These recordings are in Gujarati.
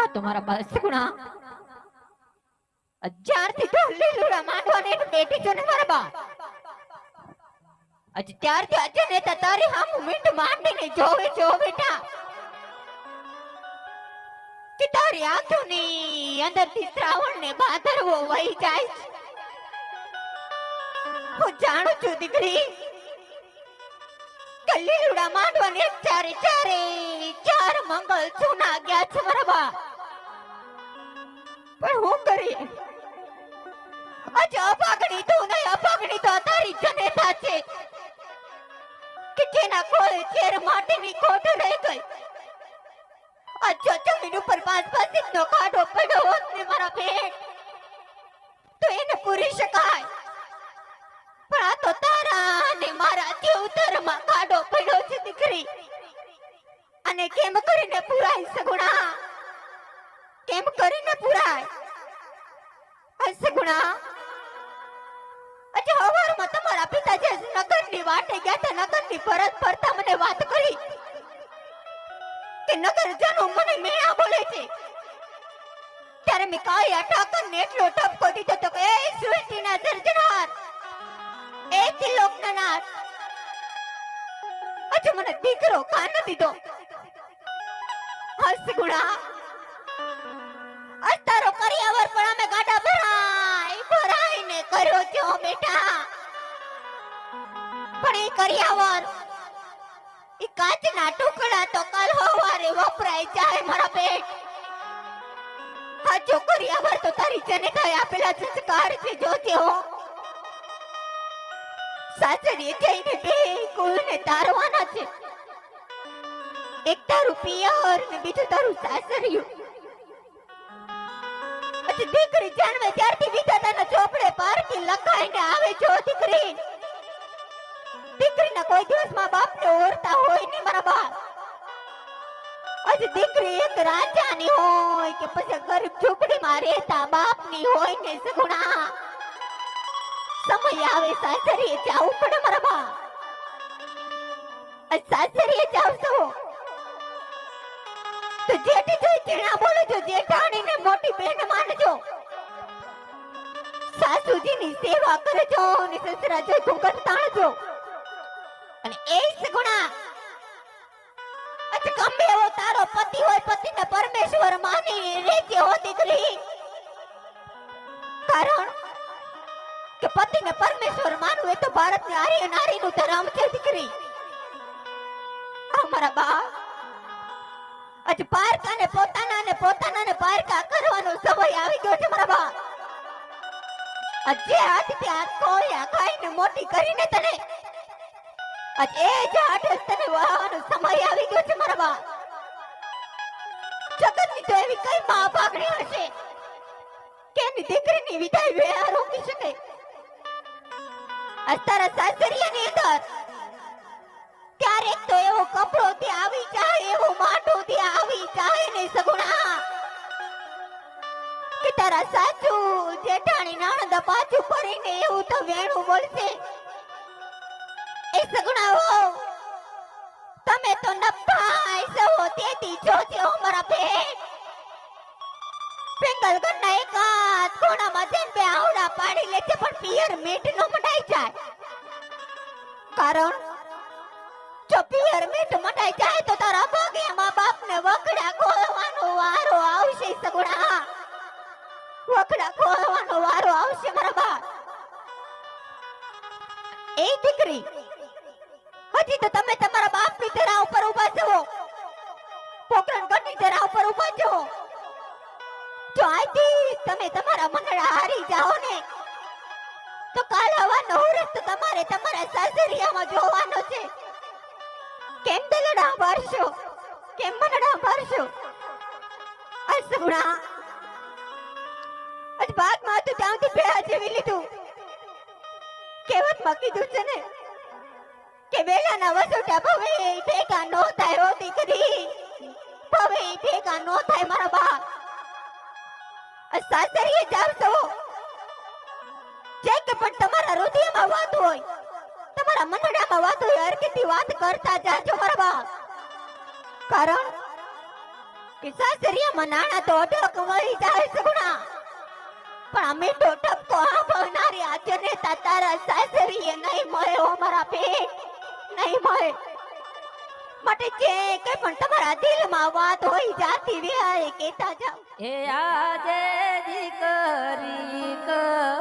હા, તમારા બસ ગુણા જ્યારથી તો લીલુડા માંડવાને બેઠી છો ને મારા બા અજ ત્યારથી આજે ને તો તારી હામુ મીંડ માંડીને જોવે જો બેટા કે તારી આંખોની અંદરથી શ્રાવણ ને બાધરવો વહી જાય હું જાણું છું દીકરી કે લીલુડા માંડવાને ચારે ચારે, ચાર મંગલ સુના ગયા છે મારા બા પણ હું કરીએ આજે અભાગણી તો નહીં, અભાગણી તો તારી જનેતા છે. કે જેના કોળે ચેર માટીની ખોટ રહી ગઈ. આ જો જમીન ઉપર પાંચ પાંચ ઇંચનો કાઢો પડ્યો હોત ને મારા પેટ તો એને પૂરી શકાય. પણ આ તો તારા અને મારા દેવતરમાં કાઢો પડ્યો છે દીકરી. અને કેમ કરીને પૂરાય સગુણા? કેમ કરીને પુરાય? આ સગુણા આજે હવારમાં તમારા પિતાજી નગરની વાટે ગયા હતા નગરની પરત ફરતા મને વાત કરી કે નગરજનો મને મેયા બોલે છે. ત્યારે મેં કાળિયા ઠાકરને એટલો ટપકો દીધો તો કે, એ સૃષ્ટિના સર્જનાર એ ત્રિલોકના નાથ. આજે મને દીકરો કાન દીધો. હસ ગુણા આજ તારો કરિયાવર પણ અમે ગાડા ભરાય. ભરાઈને કર્યો છો બેટા. પણ એ કરિયાવર એ કાચના ટુકડા તો કાલ હવારે વપરાય જાય મારા પેટ. આ છોકરી આવાર તો તારી જનતાએ આપેલા સંસ્કાર છે જોતે હો. સાસરીએ જઈને બે કુળને તારવાના છે. એક તારું પિયર ને બીજું તારું સાસરિયું. પછી દીકરી જન્મે ત્યારથી વિધાતાના ચોપડે પારથી લખાઈને આવે છો દીકરી. દીકરીના કોઈ દિવસ બાપને ઓરતા હોય નહીં મારા બાપ. આજ દીકરી એક રાજાની હોય કે પછી ગરીબ ઝૂંપડીમાં રહેતા બાપની હોય ને સગુણા. સમય આવે સાસરીએ જાવું પડે મારા બાપ. આજ સાસરીએ જાવ છો તો જેઠી જોઈ ચીણા બોલો છો જેઠાણીને મોટી બહેન માનજો. સાસુજીની સેવા કરજો અને સસરા જોઈ ઘૂંઘટ તાણજો અને એ સગુણા અચ્છા, ગમે એવો તારો પતિ હોય, પતિને પરમેશ્વર માની રહેજે હો દીકરી. કારણ કે પતિને પરમેશ્વર માનવું એ તો ભારતની આર્ય નારીનું ધર્મ છે, દીકરી. અમારા બા આજ પારકાને પોતાના ને પોતાના પારકા કરવાનો સમય આવી ગયો છે મારા બા. આજે હાથથી હાથ કોળ્યા ખાઈને મોટી કરીને તને આજે જ હાથે તને વાહવાનો સમય આવી ગયો છે મારા બા. જગતની તો એવી કઈ મા ભાગણી હશે કે એની દીકરીની વિદાય વેળા રોકી શકે. અત્યારે સાસરિયાની અંદર ક્યારેક તો એવો કપડો તે આવી જાય એવો તારા સાચું જેઠાણી નણંદ પાછું ફરીને એવું તો વેણું બોલશે. એ સગુણા હો, તમે તો નફાઈ સહો, તેથી જોજો મારા ભેટ. પેંગલ ઘરના એકાદ ખૂણામાં જેમ બે આવડા પાડી લે છે, પણ પિયર મીઠ નો મટાઈ જાય. કારણ, જો પિયર મીઠ મટાઈ જાય તો તારા ભાગે મા બાપને વખડા ખોલવાનો વારો આવશે, સગુણા. વખડા ખોલવાનો વારો આવશે મારા બાપ એ દીકરી, હજી તો તમે તમારા બાપની ધરા ઉપર ઊભા છો. પોકરણ ગઢની ધરા ઉપર ઊભા છો. જો આજથી તમે તમારા મંડળા હારી જાઓ ને. તો કાલ હવાનો તો તમારે તમારા સાસરિયામાં જોવાનો છે. કેમ દલડા ભરશો? કેમ મંડળા ભરશો? અસુણા આજ ભાગમાં હતું ત્યાંથી ભેળા જેવી લીધું. મકી કીધું છે ને, કે વેલાના વસોટા ભવે ભેગા નો થાય ઓ દીકરી ભવે ભેગા નો થાય મારા આ સાસરીએ જાવ છો જે પણ તમારા હૃદયમાં વાત હોય, તમારા મનડામાં વાત હોય, હરકતી વાત કરતા જાજો મારા બાપ. કારણ કે સાસરિયામાં નાણા તો અઢળક મળી જાય સગુણા પણ અમે તો ટપકો ભવનારી આ જનેતા તારા સાસરીએ નહીં મળે ઓ મારા પેટ નહીં મળે. માટે જે કઈ પણ તમારા દિલમાં વાત હોય જાતી વિહારે કેતા જાઓ. હે આજે દીકરી કહું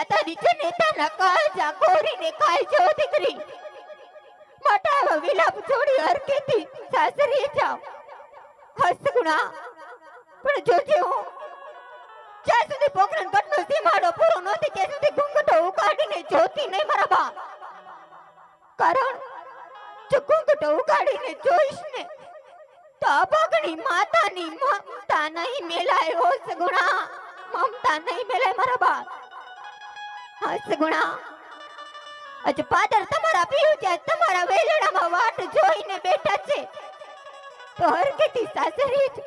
મારા કાળજા કોરીને ખાઈ છો દીકરી. મોટા વિલાપ છોડી હરકેથી સાસરી જાવ હસગુણા. પણ જોજે હું. જ્યાં સુધી પોકરણ કટનો સીમાડો પૂરો નથી ત્યાં સુધી ઘૂંઘટો ઉકાળીને જોતી નહીં મારા બા કારણ, જો ઘૂંઘટો ઉકાળીને જોઈશ ને, તો અભગણી માતાની મમતા નહીં મેલાય હો સગુણા. મમતા નહીં મેલાય મારા બા હા સગુણા આજે પાદર તમારા પીયું તમારા વેલણામાં વાટ જોઈને બેઠા છે. તો હરકેથી સાસરી જ